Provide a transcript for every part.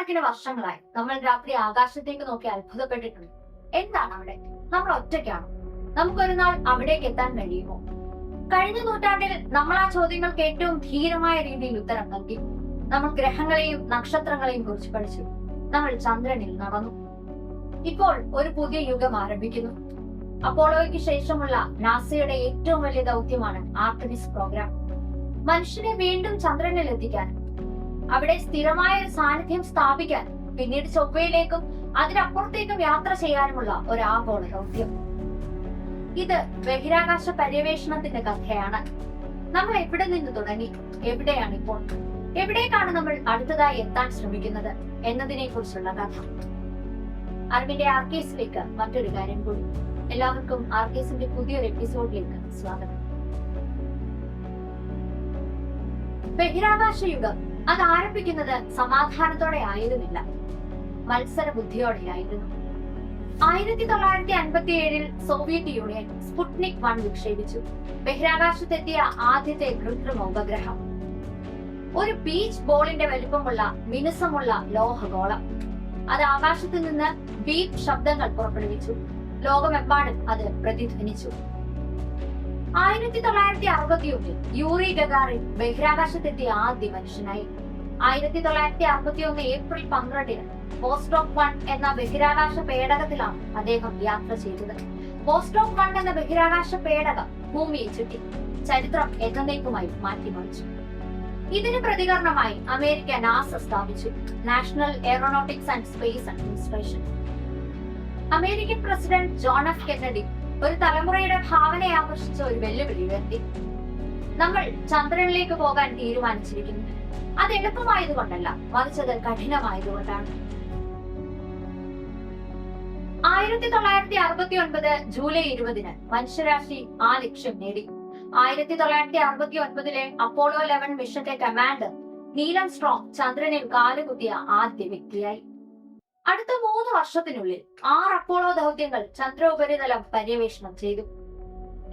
നൂറുകണക്കിന് വർഷങ്ങളായി. നമ്മൾ രാത്രി ആകാശത്തേക്ക് നോക്കി അത്ഭുതപ്പെട്ടിട്ടുണ്ട്. എന്താണ് അവിടെ? നമ്മൾ ഒറ്റയ്ക്കാണോ? നമുക്കൊരു നാൾ അവിടേക്ക് എത്താൻ കഴിയുമോ? കഴിഞ്ഞ നൂറ്റാണ്ടിൽ നമ്മൾ ആ ചോദ്യങ്ങൾക്ക് ഏറ്റവും ധീരമായ രീതിയിൽ ഉത്തരം നൽകി. നമ്മൾ ഗ്രഹങ്ങളെയും നക്ഷത്രങ്ങളെയും കുറിച്ച് പഠിച്ചു. നമ്മൾ ചന്ദ്രനിൽ നടന്നു. ഇപ്പോൾ ഒരു പുതിയ യുഗം ആരംഭിക്കുന്നു. അപ്പോളോയ്ക്ക് ശേഷമുള്ള നാസയുടെ ഏറ്റവും വലിയ ദൗത്യമാണ് ആർട്ടമിസ് പ്രോഗ്രാം. മനുഷ്യനെ വീണ്ടും ചന്ദ്രനിൽ എത്തിക്കാൻ അവിടെ സ്ഥിരമായ ഒരു സാന്നിധ്യം സ്ഥാപിക്കാൻ പിന്നീട് ചൊവ്വയിലേക്കും അതിനപ്പുറത്തേക്കും യാത്ര ചെയ്യാനുമുള്ള ഒരു ആഗോള ദൗത്യം. ഇത് ബഹിരാകാശ പര്യവേഷണത്തിന്റെ കഥയാണ്. നമ്മൾ എവിടെ നിന്ന് തുടങ്ങി? എവിടെയാണ് ഇപ്പോൾ? എവിടേക്കാണ് നമ്മൾ അടുത്തതായി എത്താൻ ശ്രമിക്കുന്നത് എന്നതിനെ കുറിച്ചുള്ള കഥ അറിവിന്റെ ആർക്കേസിലേക്ക് മറ്റൊരു കാര്യം കൂടി. എല്ലാവർക്കും ആർക്കേസിന്റെ പുതിയൊരു എപ്പിസോഡിലേക്ക് സ്വാഗതം. ബഹിരാകാശ യുഗം അത് ആരംഭിക്കുന്നത് സമാധാനത്തോടെ ആയിരുന്നില്ല. മത്സര ബുദ്ധിയോടെയായിരുന്നു ആയിരത്തി തൊള്ളായിരത്തി അൻപത്തി ഏഴിൽ സോവിയറ്റ് യൂണിയൻ സ്പുട്നിക് വൺ വിക്ഷേപിച്ചു. ബഹിരാകാശത്തെത്തിയ ആദ്യത്തെ കൃത്രിമ ഉപഗ്രഹം ഒരു ബീച്ച് ബോളിന്റെ വലുപ്പമുള്ള മിനുസമുള്ള ലോഹഗോളം. അത് ആകാശത്തു നിന്ന് ബീപ് ശബ്ദങ്ങൾ പുറപ്പെടുവിച്ചു. ലോകമെമ്പാടും അത് പ്രതിധ്വനിച്ചു. ആയിരത്തി തൊള്ളായിരത്തി അറുപത്തി ഒന്നിൽ യൂറി ഗഗാറിൻ ബഹിരാകാശത്തെത്തിയ ആദ്യ മനുഷ്യനായി. ആയിരത്തി തൊള്ളായിരത്തി അറുപത്തി ഒന്ന് ഏപ്രിൽ പന്ത്രണ്ടിന് ബോസ്റ്റോക്ക് വൺ എന്ന ബഹിരാകാശ പേടകത്തിലാണ് അദ്ദേഹം യാത്ര ചെയ്തത്. ബോസ്റ്റോക്ക് വൺ എന്ന ബഹിരാകാശ പേടകം ഭൂമിയെ ചുറ്റി ചരിത്രം എന്നേക്കുമായി മാറ്റിമറിച്ചു. ഇതിന് പ്രതികരണമായി അമേരിക്ക നാസ സ്ഥാപിച്ചു. National aeronautics and space administration. American president John F Kennedy ഒരു തലമുറയുടെ ഭാവനയെ ആകർഷിച്ച ഒരു വെല്ലുവിളി ഉയർത്തി നമ്മൾ ചന്ദ്രനിലേക്ക് പോകാൻ തീരുമാനിച്ചിരിക്കുന്നു. അത് എളുപ്പമായതുകൊണ്ടല്ല മറിച്ചത് കഠിനമായതുകൊണ്ടാണ്. ആയിരത്തി തൊള്ളായിരത്തി അറുപത്തി ഒൻപത് ജൂലൈ ഇരുപതിന് മനുഷ്യരാശി ആ ലക്ഷ്യം നേടി. ആയിരത്തി തൊള്ളായിരത്തി അറുപത്തി ഒൻപതിലെ അപ്പോളോ ലെവൻ മിഷന്റെ കമാൻഡർ നീലം സ്ട്രോങ് ചന്ദ്രനിൽ കാലുകുത്തിയ ആദ്യ വ്യക്തിയായി. അടുത്ത മൂന്ന് വർഷത്തിനുള്ളിൽ ആറ് അപ്പോളോ ദൗത്യങ്ങൾ ചന്ദ്ര ഉപരിതലം പര്യവേഷണം ചെയ്തു.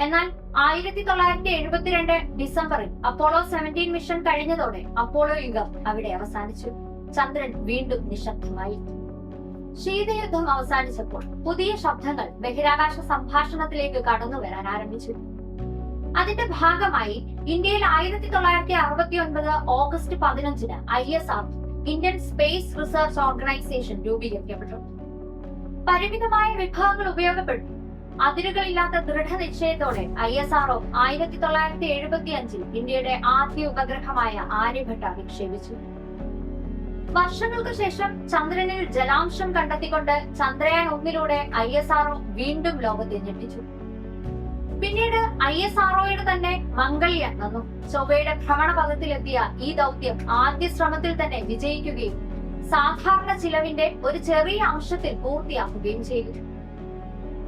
എന്നാൽ ആയിരത്തി തൊള്ളായിരത്തി എഴുപത്തിരണ്ട് ഡിസംബറിൽ അപ്പോളോ സെവന്റീൻ മിഷൻ കഴിഞ്ഞതോടെ അപ്പോളോ യുഗം അവിടെ അവസാനിച്ചു. ചന്ദ്രൻ വീണ്ടും നിശബ്ദമായി. ശീതയുദ്ധം അവസാനിച്ചപ്പോൾ പുതിയ ശബ്ദങ്ങൾ ബഹിരാകാശ സംഭാഷണത്തിലേക്ക് കടന്നു വരാൻ ആരംഭിച്ചു. അതിന്റെ ഭാഗമായി ഇന്ത്യയിൽ ആയിരത്തി തൊള്ളായിരത്തി അറുപത്തി ഒൻപത് ഓഗസ്റ്റ് പതിനഞ്ചിന് I S R Indian space research organisation രൂപീകരിക്കപ്പെട്ടു പരിമിതമായ വിഭവങ്ങൾ ഉപയോഗപ്പെട്ടു അതിരുകളില്ലാത്ത ദൃഢനിശ്ചയത്തോടെ ഐ എസ് ആർഒ ആയിരത്തി തൊള്ളായിരത്തി എഴുപത്തി അഞ്ചിൽ ഇന്ത്യയുടെ ആദ്യ ഉപഗ്രഹമായ ആര്യഭട്ട വിക്ഷേപിച്ചു. വർഷങ്ങൾക്ക് ശേഷം ചന്ദ്രനിൽ ജലാംശം കണ്ടെത്തിക്കൊണ്ട് ചന്ദ്രയാൻ ഒന്നിലൂടെ ഐ എസ് ആർഒ വീണ്ടും ലോകത്തെ ഞെട്ടിച്ചു. പിന്നീട് ഐ എസ് ആർഒയുടെ തന്നെ മംഗൾയാൻ വന്നു. ചൊവ്വയുടെ ഭ്രമണപഥത്തിലെത്തിയ ഈ ദൗത്യം ആദ്യ ശ്രമത്തിൽ തന്നെ വിജയിക്കുകയും സാധാരണ ചിലവിന്റെ ഒരു ചെറിയ അംശത്തിൽ പൂർത്തിയാക്കുകയും ചെയ്തു.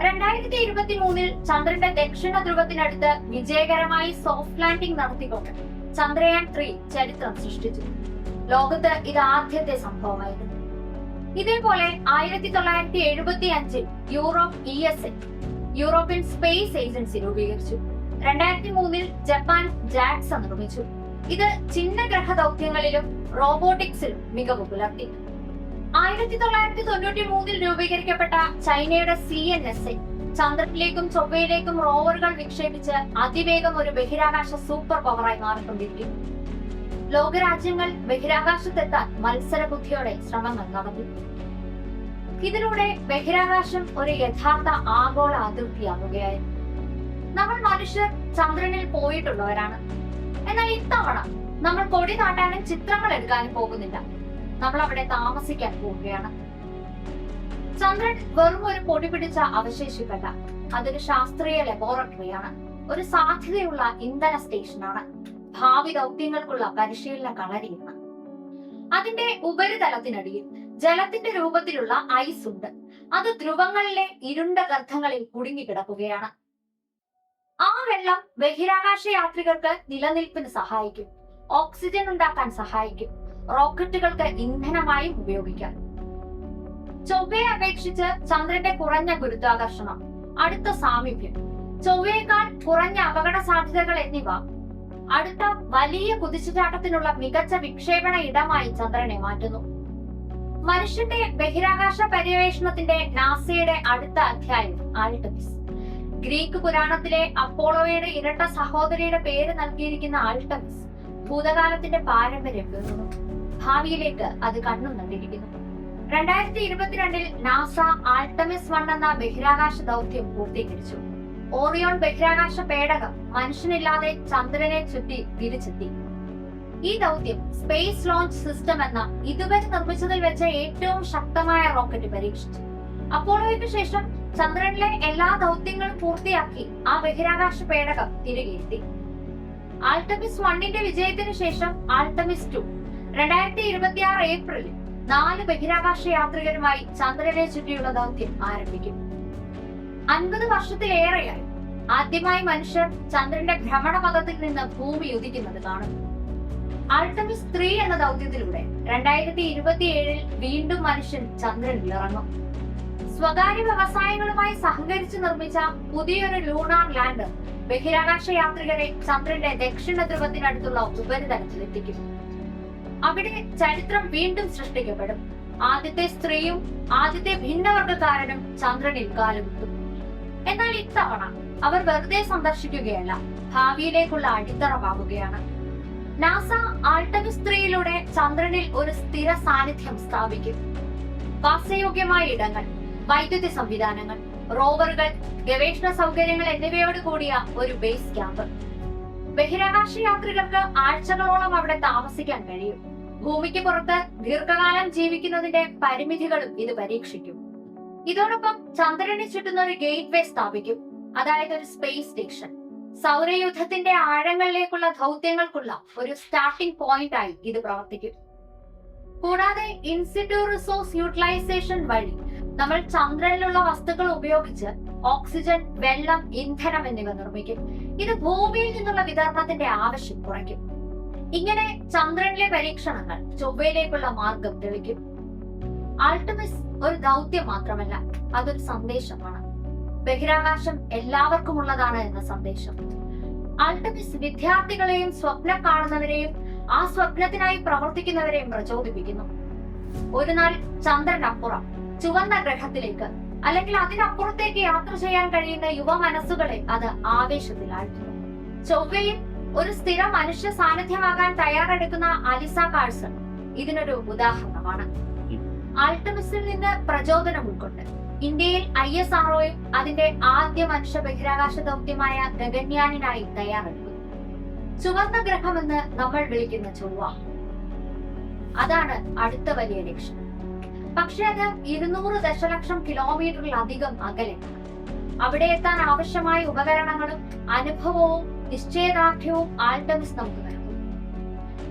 രണ്ടായിരത്തി ഇരുപത്തി മൂന്നിൽ ചന്ദ്രന്റെ ദക്ഷിണ ധ്രുവത്തിനടുത്ത് വിജയകരമായി സോഫ്റ്റ് ലാൻഡിംഗ് നടത്തിക്കൊണ്ട് ചന്ദ്രയാൻ ത്രീ ചരിത്രം സൃഷ്ടിച്ചു. ലോകത്ത് ഇത് ആദ്യത്തെ സംഭവമായിരുന്നു. ഇതേപോലെ ആയിരത്തി തൊള്ളായിരത്തി എഴുപത്തി അഞ്ചിൽ Europe E S A European space agency രൂപീകരിച്ചു. രണ്ടായിരത്തി മൂന്നിൽ ജപ്പാൻ ജാക്സ നിർമ്മിച്ചു. ഇത് ചിഹ്നഗ്രഹ ദൗത്യങ്ങളിലും റോബോട്ടിക്സിലും മികവ് പുലർത്തി. ആയിരത്തി തൊള്ളായിരത്തി തൊണ്ണൂറ്റി മൂന്നിൽ രൂപീകരിക്കപ്പെട്ട ചൈനയുടെ സി എൻ എസ് എ ചന്ദ്രനിലേക്കും ചൊവ്വയിലേക്കും റോവറുകൾ വിക്ഷേപിച്ച് അതിവേഗം ഒരു ബഹിരാകാശ സൂപ്പർ പവറായി മാറിക്കൊണ്ടിരിക്കുന്നു ലോകരാജ്യങ്ങൾ ബഹിരാകാശത്തെത്താൻ മത്സര ബുദ്ധിയോടെ ശ്രമങ്ങൾ നടത്തി ഇതിലൂടെ ബഹിരാകാശം ഒരു യഥാർത്ഥ ആഗോള അതിർത്തിയാവുകയായിരുന്നു. നമ്മൾ മനുഷ്യർ ചന്ദ്രനിൽ പോയിട്ടുള്ളവരാണ്. എന്നാൽ ഇത്തവണ നമ്മൾ കൊടി നാട്ടാനും ചിത്രങ്ങൾ എടുക്കാനും പോകുന്നില്ല. നമ്മൾ അവിടെ താമസിക്കാൻ പോവുകയാണ്. ചന്ദ്രൻ വെറും ഒരു പൊടി പിടിച്ച അവശേഷിപ്പല്ല. അതൊരു ശാസ്ത്രീയ ലബോറട്ടറിയാണ് ഒരു സാധ്യതയുള്ള ഇന്ധന സ്റ്റേഷനാണ്. ഭാവി ദൗത്യങ്ങൾക്കുള്ള പരിശീലന കളരിയാണ്. അതിന്റെ ഉപരിതലത്തിനടിയിൽ ജലത്തിന്റെ രൂപത്തിലുള്ള ഐസ് ഉണ്ട്. അത് ധ്രുവങ്ങളിലെ ഇരുണ്ട ഗർത്ഥങ്ങളിൽ കുടുങ്ങി കിടക്കുകയാണ് ആ വെള്ളം ബഹിരാകാശ യാത്രികർക്ക് നിലനിൽപ്പിന് സഹായിക്കും. ഓക്സിജൻ ഉണ്ടാക്കാൻ സഹായിക്കും. റോക്കറ്റുകൾക്ക് ഇന്ധനമായും ഉപയോഗിക്കാം. ചൊവ്വയെ അപേക്ഷിച്ച് ചന്ദ്രന്റെ കുറഞ്ഞ ഗുരുത്വാകർഷണം അടുത്ത സാമീപ്യം. ചൊവ്വയേക്കാൾ കുറഞ്ഞ അപകട സാധ്യതകൾ എന്നിവ അടുത്ത വലിയ കുതിച്ചുചാട്ടത്തിനുള്ള മികച്ച വിക്ഷേപണ ഇടമായി ചന്ദ്രനെ മാറ്റുന്നു. മനുഷ്യന്റെ ബഹിരാകാശ പര്യവേഷണത്തിന്റെ നാസയുടെ അടുത്ത അധ്യായം ആൾട്ടമിസ് ഗ്രീക്ക് പുരാണത്തിലെ അപ്പോളോയുടെ ഇരട്ട സഹോദരിയുടെ പേര് നൽകിയിരിക്കുന്ന ആൾട്ടമിസ് ഭൂതകാലത്തിന്റെ പാരമ്പര്യം പേറുന്നു ഭാവിയിലേക്ക് അത് കണ്ണു നട്ടിരിക്കുന്നു രണ്ടായിരത്തി ഇരുപത്തിരണ്ടിൽ നാസ ആൾട്ടമിസ് വൺ എന്ന ബഹിരാകാശ ദൗത്യം പൂർത്തീകരിച്ചു. ഓറിയോൺ ബഹിരാകാശ പേടകം മനുഷ്യനില്ലാതെ ചന്ദ്രനെ ചുറ്റി തിരിച്ചെത്തി ഈ ദൗത്യം സ്പേസ് ലോഞ്ച് സിസ്റ്റം എന്ന ഇതുവരെ നിർമ്മിച്ചതിൽ വെച്ച ഏറ്റവും ശക്തമായ റോക്കറ്റ് പരീക്ഷിച്ചു. അപ്പോളോയ്ക്ക് ശേഷം ചന്ദ്രനിലെ എല്ലാ ദൗത്യങ്ങളും പൂർത്തിയാക്കി ആ ബഹിരാകാശ പേടകം തിരികെ എത്തി ആൾട്ടമിസ് വണ്ണിന്റെ വിജയത്തിന് ശേഷം ആൾട്ടമിസ് ടു രണ്ടായിരത്തി ഇരുപത്തി ആറ് ഏപ്രിലിൽ നാല് ബഹിരാകാശ യാത്രികരുമായി ചന്ദ്രനെ ചുറ്റിയുള്ള ദൗത്യം ആരംഭിക്കും. അൻപത് വർഷത്തിലേറെയായി ആദ്യമായി മനുഷ്യർ ചന്ദ്രന്റെ ഭ്രമണപഥത്തിൽ നിന്ന് ഭൂമി ഉദിക്കുന്നത് കാണും ആൾട്ടമിസ് ത്രീ എന്ന ദൗത്യത്തിലൂടെ രണ്ടായിരത്തി ഇരുപത്തിയേഴിൽ വീണ്ടും മനുഷ്യൻ ചന്ദ്രനിൽ ഇറങ്ങും. സ്വകാര്യ വ്യവസായങ്ങളുമായി സഹകരിച്ച് നിർമ്മിച്ച പുതിയൊരു ലൂണാർ ലാൻഡർ ബഹിരാകാശ യാത്രികരെ ചന്ദ്രന്റെ ദക്ഷിണ ധ്രുവത്തിനടുത്തുള്ള ഉപരിതലത്തിൽ എത്തിക്കും. അവിടെ ചരിത്രം വീണ്ടും സൃഷ്ടിക്കപ്പെടും. ആദ്യത്തെ സ്ത്രീയും ആദ്യത്തെ ഭിന്നവർഗക്കാരനും ചന്ദ്രനിൽ കാലുകുത്തും. എന്നാൽ ഇത്തവണ അവർ വെറുതെ സന്ദർശിക്കുകയല്ല ഭാവിയിലേക്കുള്ള അടിത്തറ പാകുകയാണ് നാസ ആൾട്ടമിസ് ത്രീയിലൂടെ ചന്ദ്രനിൽ ഒരു സ്ഥിര സാന്നിധ്യം സ്ഥാപിക്കും. വാസയോഗ്യമായ ഇടങ്ങൾ വൈദ്യുതി സംവിധാനങ്ങൾ റോവറുകൾ ഗവേഷണ സൗകര്യങ്ങൾ എന്നിവയോട് കൂടിയ ഒരു ബേസ് ക്യാമ്പ്. ബഹിരാകാശ യാത്രികർക്ക് ആഴ്ചകളോളം അവിടെ താമസിക്കാൻ കഴിയും. ഭൂമിക്ക് പുറത്ത് ദീർഘകാലം ജീവിക്കുന്നതിന്റെ പരിമിതികളും ഇത് പരീക്ഷിക്കും. ഇതോടൊപ്പം ചന്ദ്രനെ ചുറ്റുന്ന ഒരു ഗേറ്റ് വേ സ്ഥാപിക്കും അതായത് ഒരു സ്പേസ് സ്റ്റേഷൻ. സൗരയുദ്ധത്തിന്റെ ആഴങ്ങളിലേക്കുള്ള ദൗത്യങ്ങൾക്കുള്ള ഒരു സ്റ്റാർട്ടിംഗ് പോയിന്റ് ആയി ഇത് പ്രവർത്തിക്കും. കൂടാതെ ഇൻസ്റ്റിറ്റ്യൂട്ട് റിസോഴ്സ് യൂട്ടിലൈസേഷൻ വഴി നമ്മൾ ചന്ദ്രനിലുള്ള വസ്തുക്കൾ ഉപയോഗിച്ച് ഓക്സിജൻ വെള്ളം ഇന്ധനം എന്നിവ നിർമ്മിക്കും. ഇത് ഭൂമിയിൽ നിന്നുള്ള വിതരണത്തിന്റെ ആവശ്യം കുറയ്ക്കും. ഇങ്ങനെ ചന്ദ്രനിലെ പരീക്ഷണങ്ങൾ ചൊവ്വയിലേക്കുള്ള മാർഗം തെളിക്കും. ആൾട്ടമിസ് ഒരു ദൗത്യം മാത്രമല്ല അതൊരു സന്ദേശമാണ്. ബഹിരാകാശം എല്ലാവർക്കും ഉള്ളതാണ് എന്ന സന്ദേശം. അൾട്ടമിസ് വിദ്യാർത്ഥികളെയും സ്വപ്നം കാണുന്നവരെയും ആ സ്വപ്നത്തിനായി പ്രവർത്തിക്കുന്നവരെയും പ്രചോദിപ്പിക്കുന്നു. ഒരു നാൾ ചന്ദ്രനപ്പുറം ചുവന്ന ഗ്രഹത്തിലേക്ക് അല്ലെങ്കിൽ അതിനപ്പുറത്തേക്ക് യാത്ര ചെയ്യാൻ കഴിയുന്ന യുവ മനസ്സുകളെ അത് ആവേശത്തിലാഴ്ത്തുന്നു. ചൊവ്വയിൽ ഒരു സ്ഥിര മനുഷ്യ സാന്നിധ്യമാകാൻ തയ്യാറെടുക്കുന്ന അലിസ കാഴ്സൺ ഇതിനൊരു ഉദാഹരണമാണ്. ആൾട്ടമിസിൽ നിന്ന് പ്രചോദനം ഉൾക്കൊണ്ട് ഇന്ത്യയിൽ ഐ എസ് ആർഒയും അതിന്റെ ആദ്യ മനുഷ്യ ബഹിരാകാശ ദൗത്യമായ ഗഗന്യാനിനായി തയ്യാറെടുക്കും. ചുവന്ന ഗ്രഹമെന്ന് നമ്മൾ വിളിക്കുന്ന ചൊവ്വ. അതാണ് അടുത്ത വലിയ ലക്ഷ്യം. പക്ഷെ അത് ഇരുന്നൂറ് ദശലക്ഷം കിലോമീറ്ററിലധികം അകലെ. അവിടെ എത്താൻ ആവശ്യമായ ഉപകരണങ്ങളും അനുഭവവും നിശ്ചയദാർഢ്യവും ആൾട്ടമിസ് നമുക്ക് നൽകും.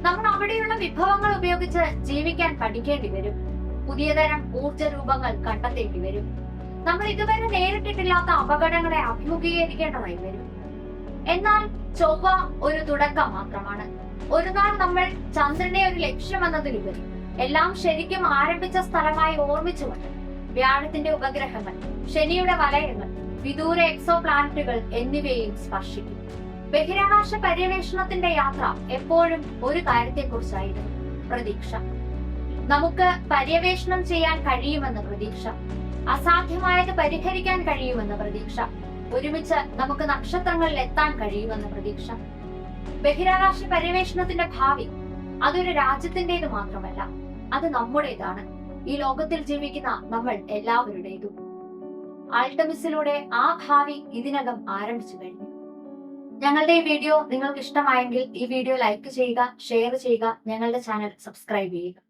നമ്മൾ അവിടെയുള്ള വിഭവങ്ങൾ ഉപയോഗിച്ച് ജീവിക്കാൻ പഠിക്കേണ്ടി വരും. പുതിയ തരം ഊർജ രൂപങ്ങൾ കണ്ടെത്തേണ്ടി വരും. നമ്മൾ ഇതുവരെ നേരിട്ടിട്ടില്ലാത്ത അപകടങ്ങളെ അഭിമുഖീകരിക്കേണ്ടതായി വരും. എന്നാൽ ചൊവ്വ ഒരു തുടക്കം മാത്രമാണ്. ഒരു നാൾ നമ്മൾ ചന്ദ്രനെ ഒരു ലക്ഷ്യം എന്നതിലുപരി എല്ലാം ശരിക്കും ആരംഭിച്ച സ്ഥലമായി ഓർമ്മിച്ചുകൊണ്ട് വ്യാഴത്തിന്റെ ഉപഗ്രഹങ്ങൾ ശനിയുടെ വലയങ്ങൾ വിദൂര എക്സോ പ്ലാനറ്റുകൾ എന്നിവയെയും സ്പർശിക്കും. ബഹിരാകാശ പര്യവേഷണത്തിന്റെ യാത്ര എപ്പോഴും ഒരു കാര്യത്തെക്കുറിച്ചായിരുന്നു പ്രതീക്ഷ. നമുക്ക് പര്യവേഷണം ചെയ്യാൻ കഴിയുമെന്ന പ്രതീക്ഷ. അസാധ്യമായത് പരിഹരിക്കാൻ കഴിയുമെന്ന പ്രതീക്ഷ. ഒരുമിച്ച് നമുക്ക് നക്ഷത്രങ്ങളിൽ എത്താൻ കഴിയുമെന്ന പ്രതീക്ഷ. ബഹിരാകാശ പര്യവേഷണത്തിന്റെ ഭാവി അതൊരു രാജ്യത്തിന്റേത് മാത്രമല്ല അത് നമ്മുടേതാണ്. ഈ ലോകത്തിൽ ജീവിക്കുന്ന നമ്മൾ എല്ലാവരുടേതും. ആൾട്ടമിസിലൂടെ ആ ഭാവി ഇതിനകം ആരംഭിച്ചു കഴിഞ്ഞു. ഞങ്ങളുടെ ഈ വീഡിയോ നിങ്ങൾക്ക് ഇഷ്ടമായെങ്കിൽ ഈ വീഡിയോ ലൈക്ക് ചെയ്യുക ഷെയർ ചെയ്യുക ഞങ്ങളുടെ ചാനൽ സബ്സ്ക്രൈബ് ചെയ്യുക.